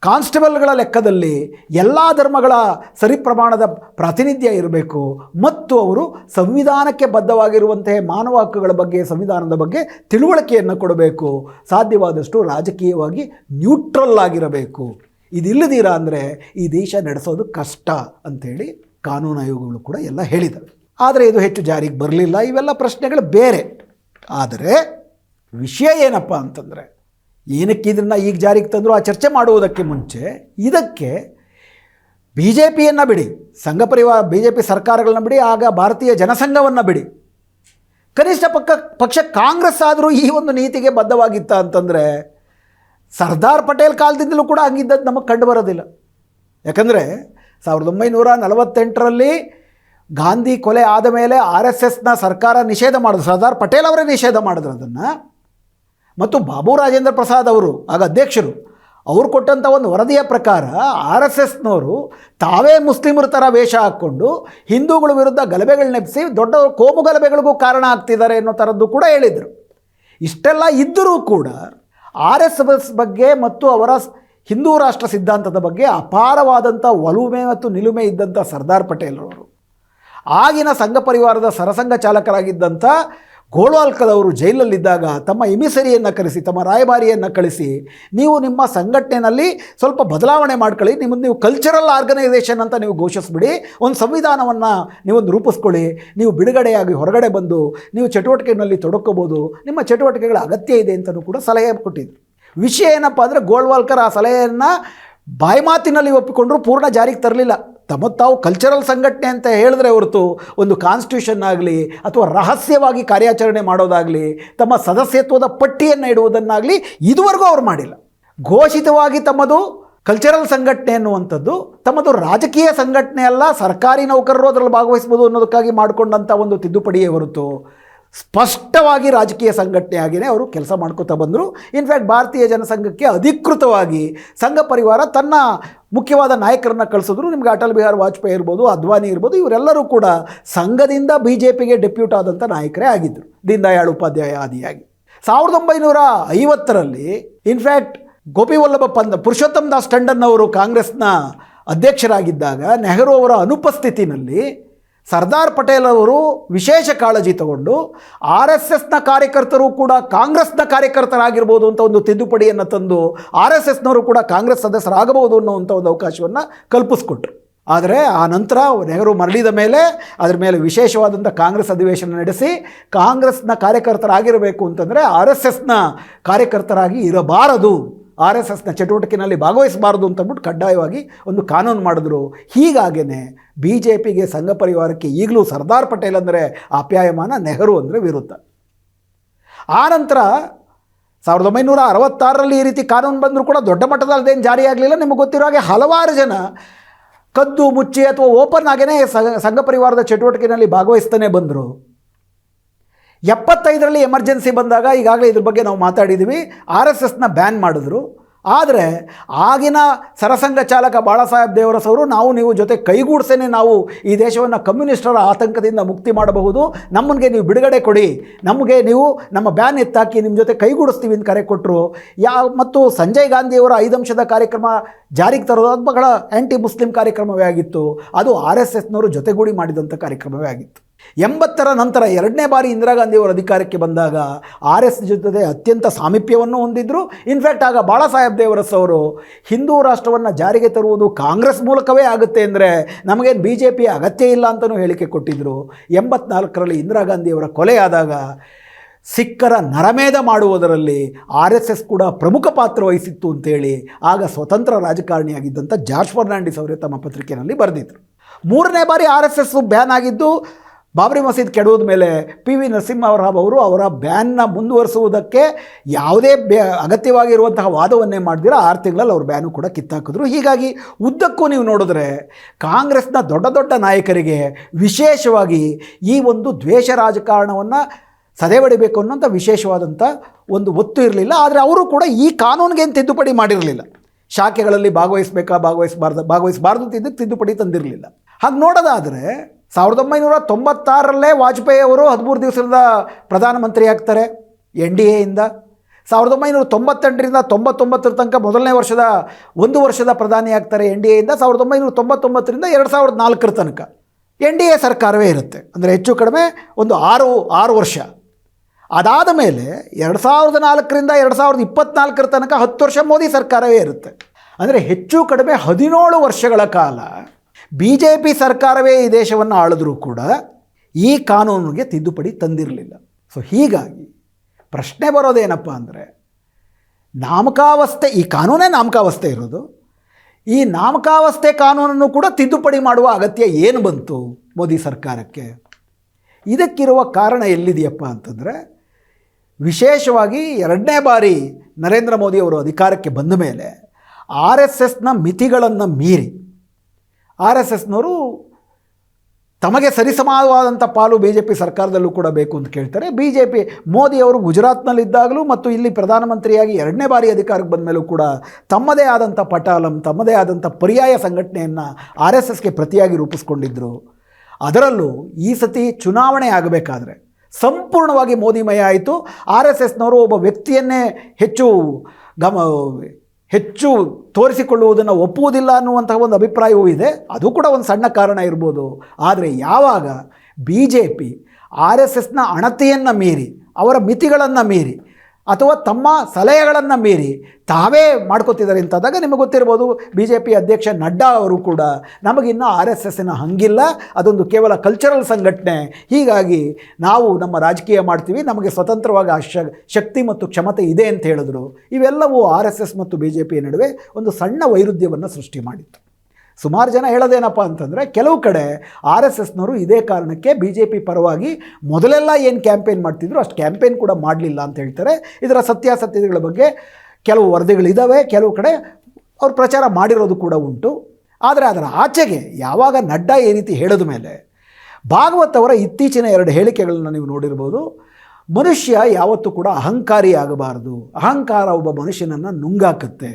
ಕಾನ್ಸ್ಟೇಬಲ್ಗಳ ಲೆಕ್ಕದಲ್ಲಿ ಎಲ್ಲ ಧರ್ಮಗಳ ಸರಿ ಪ್ರಮಾಣದ ಪ್ರಾತಿನಿಧ್ಯ ಇರಬೇಕು. ಮತ್ತು ಅವರು ಸಂವಿಧಾನಕ್ಕೆ ಬದ್ಧವಾಗಿರುವಂತಹ ಮಾನವ ಹಕ್ಕುಗಳ ಬಗ್ಗೆ, ಸಂವಿಧಾನದ ಬಗ್ಗೆ ತಿಳುವಳಿಕೆಯನ್ನು ಕೊಡಬೇಕು. ಸಾಧ್ಯವಾದಷ್ಟು ರಾಜಕೀಯವಾಗಿ ನ್ಯೂಟ್ರಲ್ ಆಗಿರಬೇಕು. ಇದಿಲ್ಲದಿರ ಅಂದರೆ ಈ ದೇಶ ನಡೆಸೋದು ಕಷ್ಟ ಅಂಥೇಳಿ ಕಾನೂನು ಆಯೋಗಗಳು ಕೂಡ ಎಲ್ಲ ಹೇಳಿದವೆ. ಆದರೆ ಇದು ಹೆಚ್ಚು ಜಾರಿಗೆ ಬರಲಿಲ್ಲ. ಇವೆಲ್ಲ ಪ್ರಶ್ನೆಗಳು ಬೇರೆ. ಆದರೆ ವಿಷಯ ಏನಪ್ಪ ಅಂತಂದರೆ ಏನಕ್ಕೆ ಇದನ್ನು ಈಗ ಜಾರಿಗೆ ತಂದರೂ? ಆ ಚರ್ಚೆ ಮಾಡುವುದಕ್ಕೆ ಮುಂಚೆ ಇದಕ್ಕೆ ಬಿ ಜೆ ಪಿಯನ್ನು ಬಿಡಿ, ಸಂಘ ಪರಿವಾರ ಬಿ ಜೆ ಪಿ ಸರ್ಕಾರಗಳನ್ನ ಬಿಡಿ, ಆಗ ಭಾರತೀಯ ಜನಸಂಘವನ್ನು ಬಿಡಿ. ಕನಿಷ್ಠ ಪಕ್ಕ, ಪಕ್ಷ ಕಾಂಗ್ರೆಸ್ ಆದರೂ ಈ ಒಂದು ನೀತಿಗೆ ಬದ್ಧವಾಗಿತ್ತ ಅಂತಂದರೆ ಸರ್ದಾರ್ ಪಟೇಲ್ ಕಾಲದಿಂದಲೂ ಕೂಡ ಹಂಗಿದ್ದದ್ದು ನಮಗೆ ಕಂಡು ಬರೋದಿಲ್ಲ ಯಾಕಂದರೆ ಸಾವಿರದ ಒಂಬೈನೂರ ನಲವತ್ತೆಂಟರಲ್ಲಿ ಗಾಂಧಿ ಕೊಲೆ ಆದ ಮೇಲೆ ಆರ್ ಎಸ್ ಎಸ್ನ ಸರ್ಕಾರ ನಿಷೇಧ ಮಾಡಿದ್ರು. ಸರ್ದಾರ್ ಪಟೇಲ್ ಅವರೇ ನಿಷೇಧ ಮಾಡಿದ್ರು ಅದನ್ನು. ಮತ್ತು ಬಾಬು ರಾಜೇಂದ್ರ ಪ್ರಸಾದ್ ಅವರು, ಆಗ ಅಧ್ಯಕ್ಷರು, ಅವರು ಕೊಟ್ಟಂಥ ಒಂದು ವರದಿಯ ಪ್ರಕಾರ ಆರ್ ಎಸ್ ಎಸ್ನವರು ತಾವೇ ಮುಸ್ಲಿಮರ ಥರ ವೇಷ ಹಾಕ್ಕೊಂಡು ಹಿಂದೂಗಳ ವಿರುದ್ಧ ಗಲಭೆಗಳನ್ನೆಪ್ಪಿಸಿ ದೊಡ್ಡ ಕೋಮು ಗಲಭೆಗಳಿಗೂ ಕಾರಣ ಆಗ್ತಿದ್ದಾರೆ ಅನ್ನೋ ಥರದ್ದು ಕೂಡ ಹೇಳಿದರು. ಇಷ್ಟೆಲ್ಲ ಇದ್ದರೂ ಕೂಡ ಆರ್ ಎಸ್ ಎಸ್ ಬಗ್ಗೆ ಮತ್ತು ಅವರ ಹಿಂದೂ ರಾಷ್ಟ್ರ ಸಿದ್ಧಾಂತದ ಬಗ್ಗೆ ಅಪಾರವಾದಂಥ ಒಲುಮೆ ಮತ್ತು ನಿಲುಮೆ ಇದ್ದಂಥ ಸರ್ದಾರ್ ಪಟೇಲ್ರವರು. ಆಗಿನ ಸಂಘ ಪರಿವಾರದ ಸರಸಂಘ ಚಾಲಕರಾಗಿದ್ದಂಥ ಗೋಳ್ವಾಲ್ಕದವರು ಜೈಲಲ್ಲಿದ್ದಾಗ ತಮ್ಮ ಎಮಿಸರಿಯನ್ನು ಕರೆಸಿ ತಮ್ಮ ರಾಯಭಾರಿಯನ್ನು ಕಳಿಸಿ, ನೀವು ನಿಮ್ಮ ಸಂಘಟನೆಯಲ್ಲಿ ಸ್ವಲ್ಪ ಬದಲಾವಣೆ ಮಾಡ್ಕೊಳ್ಳಿ, ನಿಮ್ಮ ನೀವು ಕಲ್ಚರಲ್ ಆರ್ಗನೈಸೇಷನ್ ಅಂತ ನೀವು ಘೋಷಿಸ್ಬಿಡಿ, ಒಂದು ಸಂವಿಧಾನವನ್ನು ನೀವೊಂದು ರೂಪಿಸ್ಕೊಳ್ಳಿ, ನೀವು ಬಿಡುಗಡೆಯಾಗಿ ಹೊರಗಡೆ ಬಂದು, ನೀವು ಚಟುವಟಿಕೆಗಳಲ್ಲಿ ತೊಡಕೋಬೋದು ನಿಮ್ಮ ಚಟುವಟಿಕೆಗಳ ಅಗತ್ಯ ಇದೆ ಅಂತಲೂ ಕೂಡ ಸಲಹೆ ಕೊಟ್ಟಿದ್ರು. ವಿಷಯ ಏನಪ್ಪ ಅಂದರೆ ಗೋಳ್ವಾಲ್ಕರ್ ಆ ಸಲಹೆಯನ್ನು ಬಾಯ್ಮಾತಿನಲ್ಲಿ ಒಪ್ಪಿಕೊಂಡ್ರು, ಪೂರ್ಣ ಜಾರಿಗೆ ತರಲಿಲ್ಲ. ತಮ್ಮ ತಾವು ಕಲ್ಚರಲ್ ಸಂಘಟನೆ ಅಂತ ಹೇಳಿದ್ರೆ ಹೊರತು ಒಂದು ಕಾನ್ಸ್ಟಿಟ್ಯೂಷನ್ ಆಗಲಿ ಅಥವಾ ರಹಸ್ಯವಾಗಿ ಕಾರ್ಯಾಚರಣೆ ಮಾಡೋದಾಗಲಿ, ತಮ್ಮ ಸದಸ್ಯತ್ವದ ಪಟ್ಟಿಯನ್ನು ಇಡುವುದನ್ನಾಗಲಿ ಇದುವರೆಗೂ ಅವರು ಮಾಡಿಲ್ಲ. ಘೋಷಿತವಾಗಿ ತಮ್ಮದು ಕಲ್ಚರಲ್ ಸಂಘಟನೆ ಅನ್ನುವಂಥದ್ದು, ತಮ್ಮದು ರಾಜಕೀಯ ಸಂಘಟನೆ ಅಲ್ಲ, ಸರ್ಕಾರಿ ನೌಕರರು ಅದರಲ್ಲಿ ಭಾಗವಹಿಸ್ಬೋದು ಅನ್ನೋದಕ್ಕಾಗಿ ಮಾಡಿಕೊಂಡಂಥ ಒಂದು ತಿದ್ದುಪಡಿಯೇ ಹೊರತು ಸ್ಪಷ್ಟವಾಗಿ ರಾಜಕೀಯ ಸಂಘಟನೆಯಾಗಿಯೇ ಅವರು ಕೆಲಸ ಮಾಡ್ಕೋತಾ ಬಂದರು. ಇನ್ಫ್ಯಾಕ್ಟ್ ಭಾರತೀಯ ಜನಸಂಘಕ್ಕೆ ಅಧಿಕೃತವಾಗಿ ಸಂಘ ಪರಿವಾರ ತನ್ನ ಮುಖ್ಯವಾದ ನಾಯಕರನ್ನ ಕಳಿಸಿದ್ರು. ನಿಮಗೆ ಅಟಲ್ ಬಿಹಾರಿ ವಾಜಪೇಯಿ ಇರ್ಬೋದು, ಅದ್ವಾನಿ ಇರ್ಬೋದು, ಇವರೆಲ್ಲರೂ ಕೂಡ ಸಂಘದಿಂದ ಬಿ ಜೆ ಪಿಗೆ ಡೆಪ್ಯೂಟ್ ಆದಂಥ ನಾಯಕರೇ ಆಗಿದ್ದರು ದೀನ್ ದಯಾಳ್ ಉಪಾಧ್ಯಾಯ ಆದಿಯಾಗಿ. ಸಾವಿರದ ಒಂಬೈನೂರ ಐವತ್ತರಲ್ಲಿ ಇನ್ಫ್ಯಾಕ್ಟ್ ಗೋಪಿವಲ್ಲಭ ಪಂದ, ಪುರುಷೋತ್ತಮ್ ದಾಸ್ ಟಂಡನ್ ಅವರು ಕಾಂಗ್ರೆಸ್ನ ಅಧ್ಯಕ್ಷರಾಗಿದ್ದಾಗ, ನೆಹರು ಅವರ ಅನುಪಸ್ಥಿತಿನಲ್ಲಿ ಸರ್ದಾರ್ ಪಟೇಲ್ ಅವರು ವಿಶೇಷ ಕಾಳಜಿ ತಗೊಂಡು ಆರ್ ಎಸ್ ಎಸ್ನ ಕಾರ್ಯಕರ್ತರು ಕೂಡ ಕಾಂಗ್ರೆಸ್ನ ಕಾರ್ಯಕರ್ತರಾಗಿರ್ಬೋದು ಅಂತ ಒಂದು ತಿದ್ದುಪಡಿಯನ್ನು ತಂದು ಆರ್ ಎಸ್ ಎಸ್ನವರು ಕೂಡ ಕಾಂಗ್ರೆಸ್ ಸದಸ್ಯರಾಗಬಹುದು ಅನ್ನೋವಂಥ ಒಂದು ಅವಕಾಶವನ್ನು ಕಲ್ಪಿಸ್ಕೊಟ್ರು. ಆದರೆ ಆ ನಂತರ ನೆಹರು ಮರಳಿದ ಮೇಲೆ ಅದರ ಮೇಲೆ ವಿಶೇಷವಾದಂಥ ಕಾಂಗ್ರೆಸ್ ಅಧಿವೇಶನ ನಡೆಸಿ ಕಾಂಗ್ರೆಸ್ನ ಕಾರ್ಯಕರ್ತರಾಗಿರಬೇಕು ಅಂತಂದರೆ ಆರ್ ಎಸ್ ಎಸ್ನ ಕಾರ್ಯಕರ್ತರಾಗಿ ಇರಬಾರದು. ಆರ್ ಎಸ್ ಎಸ್ನ ಚಟುವಟಿಕೆಯಲ್ಲಿ ಭಾಗವಹಿಸಬಾರದು ಅಂತಂದ್ಬಿಟ್ಟು ಕಡ್ಡಾಯವಾಗಿ ಒಂದು ಕಾನೂನು ಮಾಡಿದ್ರು. ಹೀಗಾಗೇ ಬಿ ಜೆ ಪಿಗೆ ಸಂಘ ಪರಿವಾರಕ್ಕೆ ಈಗಲೂ ಸರ್ದಾರ್ ಪಟೇಲ್ ಅಂದರೆ ಆಪ್ಯಾಯಮಾನ ನೆಹರು ಅಂದರೆ ವಿರುದ್ಧ. ಆನಂತರ ಸಾವಿರದ ಒಂಬೈನೂರ ಅರವತ್ತಾರರಲ್ಲಿ ಈ ರೀತಿ ಕಾನೂನು ಬಂದರೂ ಕೂಡ ದೊಡ್ಡ ಮಟ್ಟದಲ್ಲೇನು ಜಾರಿಯಾಗಲಿಲ್ಲ ನಿಮಗೆ ಗೊತ್ತಿರೋ ಹಾಗೆ ಹಲವಾರು ಜನ ಕದ್ದು, ಮುಚ್ಚಿ ಅಥವಾ ಓಪನ್ ಆಗೇ ಸಂಘ ಪರಿವಾರದ ಚಟುವಟಿಕೆಯಲ್ಲಿ ಭಾಗವಹಿಸ್ತಾನೆ ಬಂದರು. ಎಪ್ಪತ್ತೈದರಲ್ಲಿ ಎಮರ್ಜೆನ್ಸಿ ಬಂದಾಗ ಈಗಾಗಲೇ ಇದ್ರ ಬಗ್ಗೆ ನಾವು ಮಾತಾಡಿದ್ದೀವಿ. ಆರ್ ಎಸ್ ಎಸ್ನ ಬ್ಯಾನ್ ಮಾಡಿದ್ರು. ಆದರೆ ಆಗಿನ ಸರಸಂಘ ಚಾಲಕ ಬಾಳಾಸಾಹೇಬ್ ಸಾಹೇಬ್ ಅವರು, ನಾವು ನೀವು ಜೊತೆ ಕೈಗೂಡಿಸೇನೆ ನಾವು ಈ ದೇಶವನ್ನು ಕಮ್ಯುನಿಸ್ಟರ ಆತಂಕದಿಂದ ಮುಕ್ತಿ ಮಾಡಬಹುದು. ನಮ್ಮನಿಗೆ ನೀವು ಬಿಡುಗಡೆ ಕೊಡಿ. ನಮಗೆ ನೀವು ನಮ್ಮ ಬ್ಯಾನ್ ಎತ್ತಾಕಿ ನಿಮ್ಮ ಜೊತೆ ಕೈಗೂಡಿಸ್ತೀವಿ ಅಂತ ಕರೆ ಕೊಟ್ಟರು ಯಾ, ಮತ್ತು ಸಂಜಯ್ ಗಾಂಧಿಯವರ ಐದಂಶದ ಕಾರ್ಯಕ್ರಮ ಜಾರಿಗೆ ತರೋದು ಅದು ಬಹಳ ಆ್ಯಂಟಿ ಮುಸ್ಲಿಂ ಕಾರ್ಯಕ್ರಮವೇ ಆಗಿತ್ತು. ಅದು ಆರ್ ಎಸ್ ಎಸ್ನವರು ಜೊತೆಗೂಡಿ ಮಾಡಿದಂಥ ಕಾರ್ಯಕ್ರಮವೇ ಆಗಿತ್ತು. ಎಂಬತ್ತರ ನಂತರ ಎರಡನೇ ಬಾರಿ ಇಂದಿರಾ ಗಾಂಧಿಯವರು ಅಧಿಕಾರಕ್ಕೆ ಬಂದಾಗ ಆರ್ ಎಸ್ ಜೊತೆ ಅತ್ಯಂತ ಸಾಮೀಪ್ಯವನ್ನು ಹೊಂದಿದ್ದರು ಇನ್ಫ್ಯಾಕ್ಟ್ ಆಗ ಬಾಳಾಸಾಹೇಬ್ ದೇವರಸ್ ಅವರು ಹಿಂದೂ ರಾಷ್ಟ್ರವನ್ನು ಜಾರಿಗೆ ತರುವುದು ಕಾಂಗ್ರೆಸ್ ಮೂಲಕವೇ ಆಗುತ್ತೆ ಅಂದರೆ ನಮಗೇನು ಬಿ ಜೆ ಪಿ ಅಗತ್ಯ ಇಲ್ಲ ಅಂತಲೂ ಹೇಳಿಕೆ ಕೊಟ್ಟಿದ್ದರು ಎಂಬತ್ನಾಲ್ಕರಲ್ಲಿ ಇಂದಿರಾ ಗಾಂಧಿಯವರ ಕೊಲೆಯಾದಾಗ ಸಿಖ್ಖರ ನರಮೇಧ ಮಾಡುವುದರಲ್ಲಿ ಆರ್ ಎಸ್ ಎಸ್ ಕೂಡ ಪ್ರಮುಖ ಪಾತ್ರ ವಹಿಸಿತ್ತು ಅಂತೇಳಿ ಆಗ ಸ್ವತಂತ್ರ ರಾಜಕಾರಣಿಯಾಗಿದ್ದಂಥ ಜಾರ್ಜ್ ಫರ್ನಾಂಡಿಸ್ ಅವರೇ ತಮ್ಮ ಪತ್ರಿಕೆಯಲ್ಲಿ ಬರೆದಿದ್ದರು ಮೂರನೇ ಬಾರಿ ಆರ್ ಎಸ್ ಎಸ್ ಬ್ಯಾನ್ ಆಗಿದ್ದು ಬಾಬ್ರಿ ಮಸೀದ್ ಕೆಡುವುದ ಮೇಲೆ ಪಿ ವಿ ನರಸಿಂಹರಾವ್ ಅವರು ಅವರ ಬ್ಯಾನ್ನ ಮುಂದುವರಿಸುವುದಕ್ಕೆ ಯಾವುದೇ ಬ್ಯಾ ಅಗತ್ಯವಾಗಿರುವಂತಹ ವಾದವನ್ನೇ ಮಾಡಿದಿರ. ಆರು ತಿಂಗಳಲ್ಲಿ ಅವ್ರ ಬ್ಯಾನು ಕೂಡ ಕಿತ್ತಾಕಿದ್ರು. ಹೀಗಾಗಿ ಉದ್ದಕ್ಕೂ ನೀವು ನೋಡಿದ್ರೆ ಕಾಂಗ್ರೆಸ್ನ ದೊಡ್ಡ ದೊಡ್ಡ ನಾಯಕರಿಗೆ ವಿಶೇಷವಾಗಿ ಈ ಒಂದು ದ್ವೇಷ ರಾಜಕಾರಣವನ್ನು ಸದೆಬಡಿಬೇಕು ಅನ್ನೋಂಥ ವಿಶೇಷವಾದಂಥ ಒಂದು ಒತ್ತು ಇರಲಿಲ್ಲ. ಆದರೆ ಅವರು ಕೂಡ ಈ ಕಾನೂನಿಗೆ ಏನು ತಿದ್ದುಪಡಿ ಮಾಡಿರಲಿಲ್ಲ. ಶಾಖೆಗಳಲ್ಲಿ ಭಾಗವಹಿಸಬೇಕಾ ಭಾಗವಹಿಸಬಾರ್ದು ಭಾಗವಹಿಸಬಾರ್ದು ಅಂತ ತಿದ್ದುಪಡಿ ತಂದಿರಲಿಲ್ಲ. ಹಾಗೆ ನೋಡೋದಾದರೆ ಸಾವಿರದ ಒಂಬೈನೂರ ತೊಂಬತ್ತಾರರಲ್ಲೇ ವಾಜಪೇಯಿ ಅವರು ಹದಿಮೂರು ದಿವಸದ ಪ್ರಧಾನಮಂತ್ರಿ ಆಗ್ತಾರೆ ಎನ್ ಡಿ ಎಯಿಂದ. ಸಾವಿರದ ಒಂಬೈನೂರ ತೊಂಬತ್ತೆಂಟರಿಂದ ತೊಂಬತ್ತೊಂಬತ್ತರ ತನಕ ಮೊದಲನೇ ವರ್ಷದ, ಒಂದು ವರ್ಷದ ಪ್ರಧಾನಿ ಆಗ್ತಾರೆ ಎನ್ ಡಿ ಎಯಿಂದ. ಸಾವಿರದ ಒಂಬೈನೂರ ತೊಂಬತ್ತೊಂಬತ್ತರಿಂದ ಎರಡು ಸಾವಿರದ ನಾಲ್ಕರ ತನಕ ಎನ್ ಡಿ ಎ ಸರ್ಕಾರವೇ ಇರುತ್ತೆ. ಅಂದರೆ ಹೆಚ್ಚು ಕಡಿಮೆ ಒಂದು ಆರು ಆರು ವರ್ಷ. ಅದಾದ ಮೇಲೆ ಎರಡು ಸಾವಿರದ ನಾಲ್ಕರಿಂದ ಎರಡು ಸಾವಿರದ ಇಪ್ಪತ್ನಾಲ್ಕರ ತನಕ ಹತ್ತು ವರ್ಷ ಮೋದಿ ಸರ್ಕಾರವೇ ಇರುತ್ತೆ. ಅಂದರೆ ಹೆಚ್ಚು ಕಡಿಮೆ ಹದಿನೇಳು ವರ್ಷಗಳ ಕಾಲ ಬಿ ಜೆ ಪಿ ಸರ್ಕಾರವೇ ಈ ದೇಶವನ್ನು ಆಳಿದ್ರೂ ಕೂಡ ಈ ಕಾನೂನಿಗೆ ತಿದ್ದುಪಡಿ ತಂದಿರಲಿಲ್ಲ. ಸೊ ಹೀಗಾಗಿ ಪ್ರಶ್ನೆ ಬರೋದೇನಪ್ಪ ಅಂದರೆ, ನಾಮಕಾವಸ್ಥೆ, ಈ ಕಾನೂನೇ ನಾಮಕಾವಸ್ಥೆ ಇರೋದು. ಈ ನಾಮಕಾವಸ್ಥೆ ಕಾನೂನನ್ನು ಕೂಡ ತಿದ್ದುಪಡಿ ಮಾಡುವ ಅಗತ್ಯ ಏನು ಬಂತು ಮೋದಿ ಸರ್ಕಾರಕ್ಕೆ? ಇದಕ್ಕಿರುವ ಕಾರಣ ಎಲ್ಲಿದೆಯಪ್ಪ ಅಂತಂದರೆ, ವಿಶೇಷವಾಗಿ ಎರಡನೇ ಬಾರಿ ನರೇಂದ್ರ ಮೋದಿ ಅವರು ಅಧಿಕಾರಕ್ಕೆ ಬಂದ ಮೇಲೆ ಆರ್ ಎಸ್ ಎಸ್ನ ಮಿತಿಗಳನ್ನು ಮೀರಿ ಆರ್ ಎಸ್ ಎಸ್ನವರು ತಮಗೆ ಸರಿಸಮಾನವಾದಂಥ ಪಾಲು ಬಿ ಜೆ ಪಿ ಸರ್ಕಾರದಲ್ಲೂ ಕೂಡ ಬೇಕು ಅಂತ ಕೇಳ್ತಾರೆ. ಬಿ ಜೆ ಪಿ ಮೋದಿಯವರು ಗುಜರಾತ್ನಲ್ಲಿದ್ದಾಗಲೂ ಮತ್ತು ಇಲ್ಲಿ ಪ್ರಧಾನಮಂತ್ರಿಯಾಗಿ ಎರಡನೇ ಬಾರಿ ಅಧಿಕಾರಕ್ಕೆ ಬಂದ ಮೇಲೂ ಕೂಡ ತಮ್ಮದೇ ಆದಂಥ ಪಟಾಲಂ, ತಮ್ಮದೇ ಆದಂಥ ಪರ್ಯಾಯ ಸಂಘಟನೆಯನ್ನು ಆರ್ ಎಸ್ ಎಸ್ಗೆ ಪ್ರತಿಯಾಗಿ ರೂಪಿಸ್ಕೊಂಡಿದ್ದರು ಅದರಲ್ಲೂ ಈ ಸತಿ ಚುನಾವಣೆ ಆಗಬೇಕಾದ್ರೆ ಸಂಪೂರ್ಣವಾಗಿ ಮೋದಿಮಯ ಆಯಿತು. ಆರ್ ಎಸ್ ಎಸ್ನವರು ಒಬ್ಬ ವ್ಯಕ್ತಿಯನ್ನೇ ಹೆಚ್ಚು ಗಮ ಹೆಚ್ಚು ತೋರಿಸಿಕೊಳ್ಳುವುದನ್ನು ಒಪ್ಪುವುದಿಲ್ಲ ಅನ್ನುವಂತಹ ಒಂದು ಅಭಿಪ್ರಾಯವೂ ಇದೆ. ಅದು ಕೂಡ ಒಂದು ಸಣ್ಣ ಕಾರಣ ಇರ್ಬೋದು. ಆದರೆ ಯಾವಾಗ B J P, R S ಎಸ್ನ ಅಣತೆಯನ್ನು ಮೀರಿ, ಅವರ ಮಿತಿಗಳನ್ನು ಮೀರಿ ಅಥವಾ ತಮ್ಮ ಸಲಹೆಗಳನ್ನು ಮೀರಿ ತಾವೇ ಮಾಡ್ಕೋತಿದ್ದಾರೆ ಅಂತಾದಾಗ ನಿಮಗೆ ಗೊತ್ತಿರ್ಬೋದು. ಬಿ ಜೆ ಪಿ ಅಧ್ಯಕ್ಷ ನಡ್ಡಾ ಅವರು ಕೂಡ ನಮಗಿನ್ನೂ ಆರ್ ಎಸ್ ಎಸ್ಸಿನ ಹಂಗಿಲ್ಲ, ಅದೊಂದು ಕೇವಲ ಕಲ್ಚರಲ್ ಸಂಘಟನೆ. ಹೀಗಾಗಿ ನಾವು ನಮ್ಮ ರಾಜಕೀಯ ಮಾಡ್ತೀವಿ, ನಮಗೆ ಸ್ವತಂತ್ರವಾಗಿ ಆ ಶಕ್ತಿ ಮತ್ತು ಕ್ಷಮತೆ ಇದೆ ಅಂತ ಹೇಳಿದ್ರು. ಇವೆಲ್ಲವೂ ಆರ್ ಎಸ್ ಎಸ್ ಮತ್ತು ಬಿ ಜೆ ಪಿ ನಡುವೆ ಒಂದು ಸಣ್ಣ ವೈರುಧ್ಯವನ್ನು ಸೃಷ್ಟಿ ಮಾಡಿತ್ತು. ಸುಮಾರು ಜನ ಹೇಳೋದೇನಪ್ಪ ಅಂತಂದರೆ ಕೆಲವು ಕಡೆ ಆರ್ ಎಸ್ ಎಸ್ನವರು ಇದೇ ಕಾರಣಕ್ಕೆ ಬಿ ಜೆ ಪಿ ಪರವಾಗಿ ಮೊದಲೆಲ್ಲ ಏನು ಕ್ಯಾಂಪೇನ್ ಮಾಡ್ತಿದ್ರು ಅಷ್ಟು ಕ್ಯಾಂಪೇನ್ ಕೂಡ ಮಾಡಲಿಲ್ಲ ಅಂತ ಹೇಳ್ತಾರೆ. ಇದರ ಸತ್ಯಾಸತ್ಯತೆಗಳ ಬಗ್ಗೆ ಕೆಲವು ವರದಿಗಳಿದ್ದಾವೆ ಕೆಲವು ಕಡೆ ಅವ್ರು ಪ್ರಚಾರ ಮಾಡಿರೋದು ಕೂಡ ಉಂಟು. ಆದರೆ ಅದರ ಆಚೆಗೆ ಯಾವಾಗ ನಡ್ಡಾ ಈ ರೀತಿ ಹೇಳಿದ ಮೇಲೆ ಭಾಗವತ್ ಅವರ ಇತ್ತೀಚಿನ ಎರಡು ಹೇಳಿಕೆಗಳನ್ನು ನೀವು ನೋಡಿರ್ಬೋದು. ಮನುಷ್ಯ ಯಾವತ್ತೂ ಕೂಡ ಅಹಂಕಾರಿ ಆಗಬಾರದು. ಅಹಂಕಾರ ಒಬ್ಬ ಮನುಷ್ಯನನ್ನು ನುಂಗಾಕತ್ತೆ.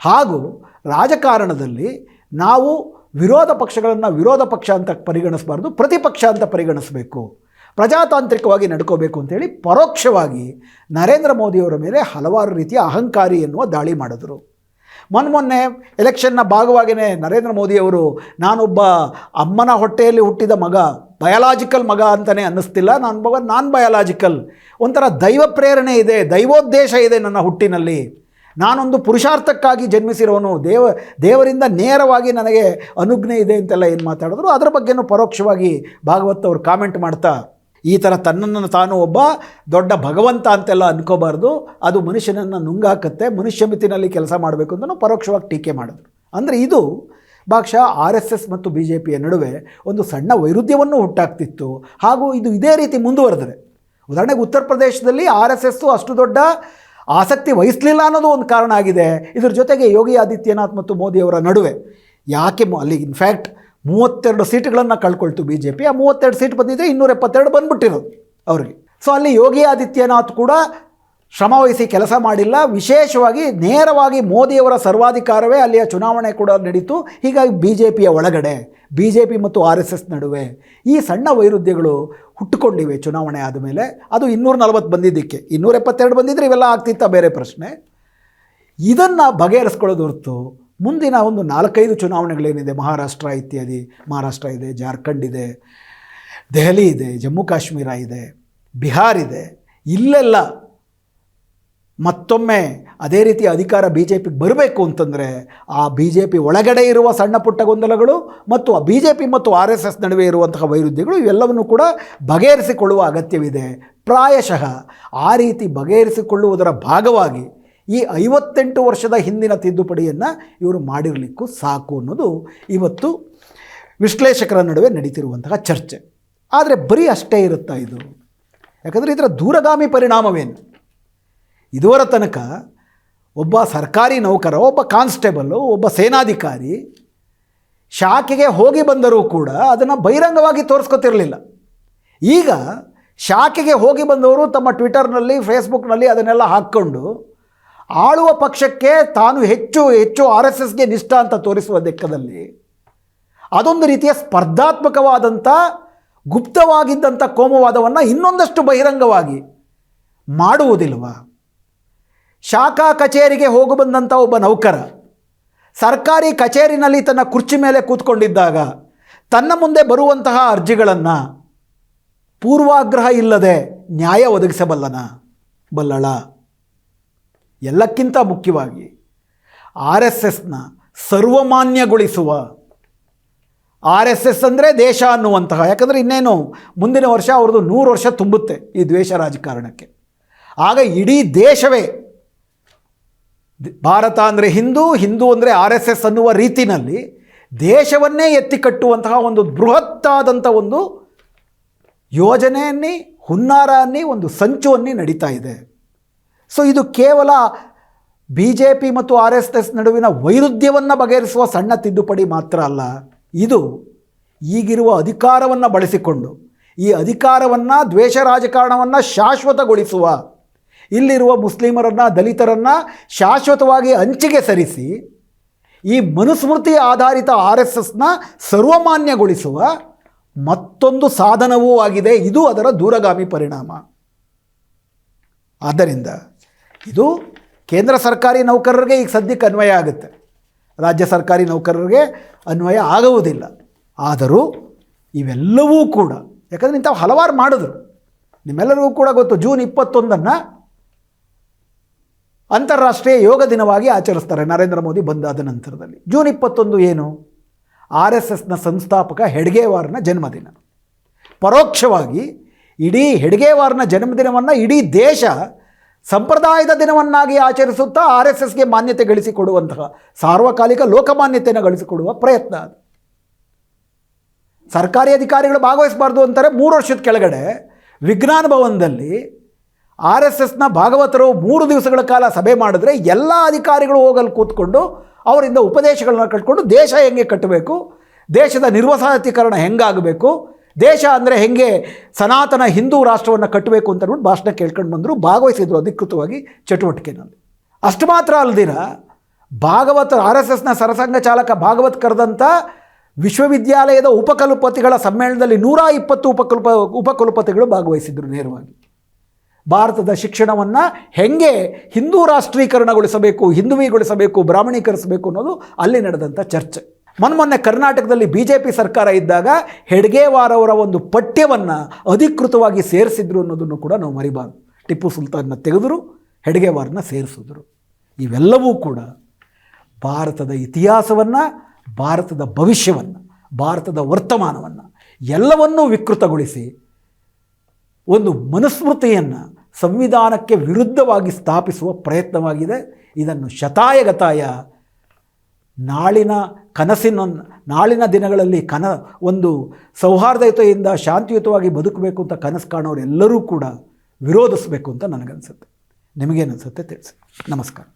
ಹಾಗೂ ರಾಜಕಾರಣದಲ್ಲಿ ನಾವು ವಿರೋಧ ಪಕ್ಷಗಳನ್ನು ವಿರೋಧ ಪಕ್ಷ ಅಂತ ಪರಿಗಣಿಸಬಾರ್ದು, ಪ್ರತಿಪಕ್ಷ ಅಂತ ಪರಿಗಣಿಸಬೇಕು. ಪ್ರಜಾತಾಂತ್ರಿಕವಾಗಿ ನಡ್ಕೋಬೇಕು ಅಂತೇಳಿ ಪರೋಕ್ಷವಾಗಿ ನರೇಂದ್ರ ಮೋದಿಯವರ ಮೇಲೆ ಹಲವಾರು ರೀತಿಯ ಅಹಂಕಾರಿ ಎನ್ನುವ ದಾಳಿ ಮಾಡಿದರು. ಮೊನ್ನೆ ಎಲೆಕ್ಷನ್ನ ಭಾಗವಾಗಿಯೇ ನರೇಂದ್ರ ಮೋದಿಯವರು, ನಾನೊಬ್ಬ ಅಮ್ಮನ ಹೊಟ್ಟೆಯಲ್ಲಿ ಹುಟ್ಟಿದ ಮಗ, ಬಯಾಲಾಜಿಕಲ್ ಮಗ ಅಂತಲೇ ಅನ್ನಿಸ್ತಿಲ್ಲ. ನಾನು ಮಗ ನಾನ್ ಬಯಾಲಾಜಿಕಲ್. ಒಂಥರ ದೈವ ಪ್ರೇರಣೆ ಇದೆ, ದೈವೋದ್ದೇಶ ಇದೆ ನನ್ನ ಹುಟ್ಟಿನಲ್ಲಿ. ನಾನೊಂದು ಪುರುಷಾರ್ಥಕ್ಕಾಗಿ ಜನ್ಮಿಸಿರೋನು ದೇವ, ದೇವರಿಂದ ನೇರವಾಗಿ ನನಗೆ ಅನುಜ್ಞೆ ಇದೆ ಅಂತೆಲ್ಲ ಏನು ಮಾತಾಡಿದ್ರು, ಅದರ ಬಗ್ಗೆನೂ ಪರೋಕ್ಷವಾಗಿ ಭಾಗವತ್ ಅವರು ಕಾಮೆಂಟ್ ಮಾಡ್ತಾ, ಈ ಥರ ತನ್ನನ್ನು ತಾನು ಒಬ್ಬ ದೊಡ್ಡ ಭಗವಂತ ಅಂತೆಲ್ಲ ಅನ್ಕೋಬಾರ್ದು, ಅದು ಮನುಷ್ಯನನ್ನು ನುಂಗಾಕತ್ತೆ, ಮನುಷ್ಯ ಮಿತಿನಲ್ಲಿ ಕೆಲಸ ಮಾಡಬೇಕು ಅಂತಲೂ ಪರೋಕ್ಷವಾಗಿ ಟೀಕೆ ಮಾಡಿದ್ರು. ಅಂದರೆ ಇದು ಭಾಗಶಃ ಆರ್ ಎಸ್ ಎಸ್ ಮತ್ತು ಬಿ ಜೆ ಪಿಯ ನಡುವೆ ಒಂದು ಸಣ್ಣ ವೈರುಧ್ಯವನ್ನು ಹುಟ್ಟಾಕ್ತಿತ್ತು, ಹಾಗೂ ಇದು ಇದೇ ರೀತಿ ಮುಂದುವರೆದರೆ ಉದಾಹರಣೆಗೆ ಉತ್ತರ ಪ್ರದೇಶದಲ್ಲಿ ಆರ್ ಎಸ್ ಎಸ್ಸು ಅಷ್ಟು ದೊಡ್ಡ ಆಸಕ್ತಿ ವಹಿಸಲಿಲ್ಲ ಅನ್ನೋದು ಒಂದು ಕಾರಣ ಆಗಿದೆ. ಇದ್ರ ಜೊತೆಗೆ ಯೋಗಿ ಆದಿತ್ಯನಾಥ್ ಮತ್ತು ಮೋದಿಯವರ ನಡುವೆ ಯಾಕೆ ಅಲ್ಲಿ ಇನ್ಫ್ಯಾಕ್ಟ್ ಮೂವತ್ತೆರಡು ಸೀಟ್ಗಳನ್ನು ಕಳ್ಕೊಳ್ತು ಬಿ ಜೆ ಪಿ ಆ ಮೂವತ್ತೆರಡು ಸೀಟ್ ಬಂದಿದ್ದರೆ ಇನ್ನೂರ ಎಪ್ಪತ್ತೆರಡು ಬಂದ್ಬಿಟ್ಟಿರೋದು ಅವ್ರಿಗೆ. ಸೊ ಅಲ್ಲಿ ಯೋಗಿ ಆದಿತ್ಯನಾಥ್ ಕೂಡ ಶ್ರಮವಹಿಸಿ ಕೆಲಸ ಮಾಡಿಲ್ಲ. ವಿಶೇಷವಾಗಿ ನೇರವಾಗಿ ಮೋದಿಯವರ ಸರ್ವಾಧಿಕಾರವೇ ಅಲ್ಲಿಯ ಚುನಾವಣೆ ಕೂಡ ನಡೀತು. ಹೀಗಾಗಿ ಬಿ ಜೆ ಪಿಯ ಒಳಗಡೆ ಬಿ ಜೆ ಪಿ ಮತ್ತು ಆರ್ ಎಸ್ ಎಸ್ ನಡುವೆ ಈ ಸಣ್ಣ ವೈರುಧ್ಯಗಳು ಹುಟ್ಟುಕೊಂಡಿವೆ ಚುನಾವಣೆ ಆದಮೇಲೆ. ಅದು ಇನ್ನೂರ ನಲವತ್ತು ಬಂದಿದ್ದಕ್ಕೆ. ಇನ್ನೂರ ಎಪ್ಪತ್ತೆರಡು ಬಂದಿದ್ದರೆ ಇವೆಲ್ಲ ಆಗ್ತಿತ್ತ? ಬೇರೆ ಪ್ರಶ್ನೆ. ಇದನ್ನು ಬಗೆಹರಿಸ್ಕೊಳ್ಳೋದು ಹೊರತು ಮುಂದಿನ ಒಂದು ನಾಲ್ಕೈದು ಚುನಾವಣೆಗಳೇನಿದೆ? ಮಹಾರಾಷ್ಟ್ರ ಇತ್ಯಾದಿ, ಮಹಾರಾಷ್ಟ್ರ ಇದೆ, ಜಾರ್ಖಂಡ್ ಇದೆ, ದೆಹಲಿ ಇದೆ, ಜಮ್ಮು ಕಾಶ್ಮೀರ ಇದೆ, ಬಿಹಾರ್ ಇದೆ. ಇಲ್ಲೆಲ್ಲ ಮತ್ತೊಮ್ಮೆ ಅದೇ ರೀತಿ ಅಧಿಕಾರ ಬಿ ಜೆ ಪಿಗೆ ಬರಬೇಕು ಅಂತಂದರೆ ಆ ಬಿ ಜೆ ಪಿ ಒಳಗಡೆ ಇರುವ ಸಣ್ಣ ಪುಟ್ಟ ಗೊಂದಲಗಳು ಮತ್ತು ಆ ಬಿ ಜೆ ಪಿ ಮತ್ತು ಆರ್ ಎಸ್ ಎಸ್ ನಡುವೆ ಇರುವಂತಹ ವೈರುಧ್ಯಗಳು ಇವೆಲ್ಲವನ್ನು ಕೂಡ ಬಗೆಹರಿಸಿಕೊಳ್ಳುವ ಅಗತ್ಯವಿದೆ. ಪ್ರಾಯಶಃ ಆ ರೀತಿ ಬಗೆಹರಿಸಿಕೊಳ್ಳುವುದರ ಭಾಗವಾಗಿ ಈ ಐವತ್ತೆಂಟು ವರ್ಷದ ಹಿಂದಿನ ತಿದ್ದುಪಡಿಯನ್ನು ಇವರು ಮಾಡಿರಲಿಕ್ಕೂ ಸಾಕು ಅನ್ನೋದು ಇವತ್ತು ವಿಶ್ಲೇಷಕರ ನಡುವೆ ನಡೀತಿರುವಂತಹ ಚರ್ಚೆ. ಆದರೆ ಬರೀ ಅಷ್ಟೇ ಇರುತ್ತಾ ಇದು? ಯಾಕಂದರೆ ಇದರ ದೂರಗಾಮಿ ಪರಿಣಾಮವೇನು? ಇದುವರ ತನಕ ಒಬ್ಬ ಸರ್ಕಾರಿ ನೌಕರ, ಒಬ್ಬ ಕಾನ್ಸ್ಟೇಬಲ್ಲು ಒಬ್ಬ ಸೇನಾಧಿಕಾರಿ ಶಾಖೆಗೆ ಹೋಗಿ ಬಂದರೂ ಕೂಡ ಅದನ್ನು ಬಹಿರಂಗವಾಗಿ ತೋರಿಸ್ಕೊತಿರಲಿಲ್ಲ. ಈಗ ಶಾಖೆಗೆ ಹೋಗಿ ಬಂದವರು ತಮ್ಮ ಟ್ವಿಟರ್ನಲ್ಲಿ, ಫೇಸ್ಬುಕ್ನಲ್ಲಿ ಅದನ್ನೆಲ್ಲ ಹಾಕ್ಕೊಂಡು ಆಳುವ ಪಕ್ಷಕ್ಕೆ ತಾನು ಹೆಚ್ಚು ಹೆಚ್ಚು ಆರ್ ಎಸ್ ಎಸ್ಗೆ ನಿಷ್ಠ ಅಂತ ತೋರಿಸುವ ಲೆಕ್ಕದಲ್ಲಿ ಅದೊಂದು ರೀತಿಯ ಸ್ಪರ್ಧಾತ್ಮಕವಾದಂಥ, ಗುಪ್ತವಾಗಿದ್ದಂಥ ಕೋಮವಾದವನ್ನು ಇನ್ನೊಂದಷ್ಟು ಬಹಿರಂಗವಾಗಿ ಮಾಡುವುದಿಲ್ವಾ? ಶಾಖಾ ಕಚೇರಿಗೆ ಹೋಗಿ ಬಂದಂಥ ಒಬ್ಬ ನೌಕರ. ಸರ್ಕಾರಿ ಕಚೇರಿನಲ್ಲಿ ತನ್ನ ಕುರ್ಚಿ ಮೇಲೆ ಕೂತ್ಕೊಂಡಿದ್ದಾಗ ತನ್ನ ಮುಂದೆ ಬರುವಂತಹ ಅರ್ಜಿಗಳನ್ನು ಪೂರ್ವಾಗ್ರಹ ಇಲ್ಲದೆ ನ್ಯಾಯ ಒದಗಿಸಬಲ್ಲನ ಬಲ್ಲಳ. ಎಲ್ಲಕ್ಕಿಂತ ಮುಖ್ಯವಾಗಿ ಆರ್ ಎಸ್ ಎಸ್ನ ಸರ್ವಮಾನ್ಯಗೊಳಿಸುವ. ಆರ್ ಎಸ್ ಎಸ್ ಅಂದರೆ ದೇಶ ಅನ್ನುವಂತಹ, ಯಾಕಂದರೆ ಇನ್ನೇನು ಮುಂದಿನ ವರ್ಷ ಅವ್ರದ್ದು ನೂರು ವರ್ಷ ತುಂಬುತ್ತೆ ಈ ದ್ವೇಷ ರಾಜಕಾರಣಕ್ಕೆ. ಆಗ ಇಡೀ ದೇಶವೇ ಭಾರತ ಅಂದರೆ ಹಿಂದೂ ಹಿಂದೂ ಅಂದರೆ ಆರ್ ಎಸ್ ಎಸ್ ಅನ್ನುವ ರೀತಿನಲ್ಲಿ ದೇಶವನ್ನೇ ಎತ್ತಿ ಕಟ್ಟುವಂತಹ ಒಂದು ಬೃಹತ್ತಾದಂಥ ಒಂದು ಯೋಜನೆಯನ್ನೇ, ಹುನ್ನಾರನ್ನೇ, ಒಂದು ಸಂಚು ಅನ್ನಿ ನಡೀತಾ ಇದೆ. ಸೊ ಇದು ಕೇವಲ ಬಿ ಜೆ ಪಿ ಮತ್ತು ಆರ್ ಎಸ್ ಎಸ್ ನಡುವಿನ ವೈರುಧ್ಯವನ್ನು ಬಗೆಹರಿಸುವ ಸಣ್ಣ ತಿದ್ದುಪಡಿ ಮಾತ್ರ ಅಲ್ಲ. ಇದು ಈಗಿರುವ ಅಧಿಕಾರವನ್ನು ಬಳಸಿಕೊಂಡು, ಈ ಅಧಿಕಾರವನ್ನು ದ್ವೇಷ ರಾಜಕಾರಣವನ್ನು ಶಾಶ್ವತಗೊಳಿಸುವ ಇಲ್ಲಿರುವ ಮುಸ್ಲಿಮರನ್ನು, ದಲಿತರನ್ನು ಶಾಶ್ವತವಾಗಿ ಅಂಚಿಗೆ ಸರಿಸಿ, ಈ ಮನುಸ್ಮೃತಿ ಆಧಾರಿತ ಆರ್ ಎಸ್ ಎಸ್ನ ಸರ್ವಮಾನ್ಯಗೊಳಿಸುವ ಮತ್ತೊಂದು ಸಾಧನವೂ ಆಗಿದೆ. ಇದು ಅದರ ದೂರಗಾಮಿ ಪರಿಣಾಮ. ಆದ್ದರಿಂದ ಇದು ಕೇಂದ್ರ ಸರ್ಕಾರಿ ನೌಕರರಿಗೆ ಈಗ ಸದ್ಯಕ್ಕೆ ಅನ್ವಯ ಆಗುತ್ತೆ. ರಾಜ್ಯ ಸರ್ಕಾರಿ ನೌಕರರಿಗೆ ಅನ್ವಯ ಆಗುವುದಿಲ್ಲ. ಆದರೂ ಇವೆಲ್ಲವೂ ಕೂಡ, ಯಾಕಂದರೆ ಇಂಥವು ಹಲವಾರು ಮಾಡಿದ್ರು. ನಿಮ್ಮೆಲ್ಲರಿಗೂ ಕೂಡ ಗೊತ್ತು, ಜೂನ್ ಇಪ್ಪತ್ತೊಂದನ್ನು ಅಂತಾರಾಷ್ಟ್ರೀಯ ಯೋಗ ದಿನವಾಗಿ ಆಚರಿಸ್ತಾರೆ. ನರೇಂದ್ರ ಮೋದಿ ಬಂದಾದ ನಂತರದಲ್ಲಿ. ಜೂನ್ ಇಪ್ಪತ್ತೊಂದು ಏನು? ಆರ್ ಎಸ್ ಎಸ್ನ ಸಂಸ್ಥಾಪಕ ಹೆಡ್ಗೇವಾರ್ನ ಜನ್ಮದಿನ. ಪರೋಕ್ಷವಾಗಿ ಇಡೀ ಹೆಡ್ಗೇವಾರ್ನ ಜನ್ಮದಿನವನ್ನು ಇಡೀ ದೇಶ ಸಂಪ್ರದಾಯದ ದಿನವನ್ನಾಗಿ ಆಚರಿಸುತ್ತಾ ಆರ್ ಎಸ್ ಎಸ್ಗೆ ಮಾನ್ಯತೆ ಗಳಿಸಿಕೊಡುವಂತಹ ಸಾರ್ವಕಾಲಿಕ ಲೋಕಮಾನ್ಯತೆಯನ್ನು ಗಳಿಸಿಕೊಡುವ ಪ್ರಯತ್ನ ಅದು. ಸರ್ಕಾರಿ ಅಧಿಕಾರಿಗಳು ಭಾಗವಹಿಸಬಾರ್ದು ಅಂತಾರೆ. ಮೂರು ವರ್ಷದ ಕೆಳಗಡೆ ವಿಜ್ಞಾನ ಭವನದಲ್ಲಿ ಆರ್ ಎಸ್ ಎಸ್ನ ಭಾಗವತರು ಮೂರು ದಿವಸಗಳ ಕಾಲ ಸಭೆ ಮಾಡಿದ್ರೆ ಎಲ್ಲ ಅಧಿಕಾರಿಗಳು ಹೋಗಲು ಕೂತ್ಕೊಂಡು ಅವರಿಂದ ಉಪದೇಶಗಳನ್ನ ಕಟ್ಕೊಂಡು ದೇಶ ಹೆಂಗೆ ಕಟ್ಟಬೇಕು, ದೇಶದ ನಿರ್ವಸಾತೀಕರಣ ಹೆಂಗಾಗಬೇಕು, ದೇಶ ಅಂದರೆ ಹೆಂಗೆ ಸನಾತನ ಹಿಂದೂ ರಾಷ್ಟ್ರವನ್ನು ಕಟ್ಟಬೇಕು ಅಂತ ಅಂದ್ಬಿಟ್ಟು ಭಾಷಣ ಕೇಳ್ಕೊಂಡು ಬಂದರು, ಭಾಗವಹಿಸಿದ್ರು ಅಧಿಕೃತವಾಗಿ ಚಟುವಟಿಕೆನಲ್ಲಿ. ಅಷ್ಟು ಮಾತ್ರ ಅಲ್ದಿರ, ಭಾಗವತ, ಆರ್ ಎಸ್ ಎಸ್ನ ಸರಸಂಘ ಚಾಲಕ ಭಾಗವತ್ ಕರೆದಂಥ ವಿಶ್ವವಿದ್ಯಾಲಯದ ಉಪಕುಲಪತಿಗಳ ಸಮ್ಮೇಳನದಲ್ಲಿ ನೂರ ಇಪ್ಪತ್ತು ಉಪಕುಲಪ, ಉಪಕುಲಪತಿಗಳು ಭಾಗವಹಿಸಿದ್ರು ನೇರವಾಗಿ. ಭಾರತದ ಶಿಕ್ಷಣವನ್ನು ಹೆಂಗೆ ಹಿಂದೂ ರಾಷ್ಟ್ರೀಕರಣಗೊಳಿಸಬೇಕು, ಹಿಂದುವಿಗೊಳಿಸಬೇಕು, ಬ್ರಾಹ್ಮಣೀಕರಿಸಬೇಕು ಅನ್ನೋದು ಅಲ್ಲಿ ನಡೆದಂಥ ಚರ್ಚೆ. ಮೊನ್ನೆ ಕರ್ನಾಟಕದಲ್ಲಿ ಬಿ ಜೆ ಪಿ ಸರ್ಕಾರ ಇದ್ದಾಗ ಹೆಡ್ಗೇವಾರವರ ಒಂದು ಪಠ್ಯವನ್ನು ಅಧಿಕೃತವಾಗಿ ಸೇರಿಸಿದ್ರು ಅನ್ನೋದನ್ನು ಕೂಡ ನಾವು ಮರಿಬಾರ್ದು. ಟಿಪ್ಪು ಸುಲ್ತಾನ್ನ ತೆಗೆದರು, ಹೆಡ್ಗೇವಾರನ್ನ ಸೇರಿಸಿದ್ರು. ಇವೆಲ್ಲವೂ ಕೂಡ ಭಾರತದ ಇತಿಹಾಸವನ್ನು, ಭಾರತದ ಭವಿಷ್ಯವನ್ನು, ಭಾರತದ ವರ್ತಮಾನವನ್ನು ಎಲ್ಲವನ್ನೂ ವಿಕೃತಗೊಳಿಸಿ ಒಂದು ಮನುಸ್ಮೃತಿಯನ್ನು ಸಂವಿಧಾನಕ್ಕೆ ವಿರುದ್ಧವಾಗಿ ಸ್ಥಾಪಿಸುವ ಪ್ರಯತ್ನವಾಗಿದೆ. ಇದನ್ನು ಶತಾಯಗತಾಯ ನಾಳಿನ ಕನಸಿನ, ನಾಳಿನ ದಿನಗಳಲ್ಲಿ ಕನ, ಒಂದು ಸೌಹಾರ್ದಯುತೆಯಿಂದ ಶಾಂತಿಯುತವಾಗಿ ಬದುಕಬೇಕು ಅಂತ ಕನಸು ಕಾಣೋರೆಲ್ಲರೂ ಕೂಡ ವಿರೋಧಿಸಬೇಕು ಅಂತ ನನಗನ್ಸುತ್ತೆ. ನಿಮಗೇನನ್ಸುತ್ತೆ ತಿಳಿಸಿ. ನಮಸ್ಕಾರ.